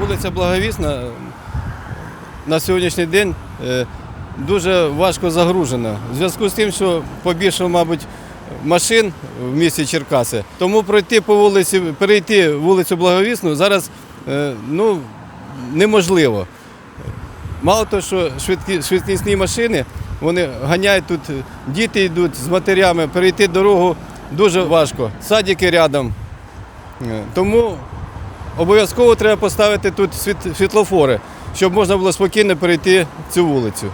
вулиця Благовісна на сьогоднішній день е, дуже важко загружена. В зв'язку з тим, що побільшало, мабуть, машин в місті Черкаси. Тому пройти по вулиці, перейти вулицю Благовісну зараз е, ну, неможливо. Мало того, що швидкі, швидкісні машини, вони ганяють тут, діти йдуть з матерями, перейти дорогу дуже важко. Садики рядом. Е, Тому обов'язково треба поставити тут світ- світлофори, щоб можна було спокійно перейти цю вулицю.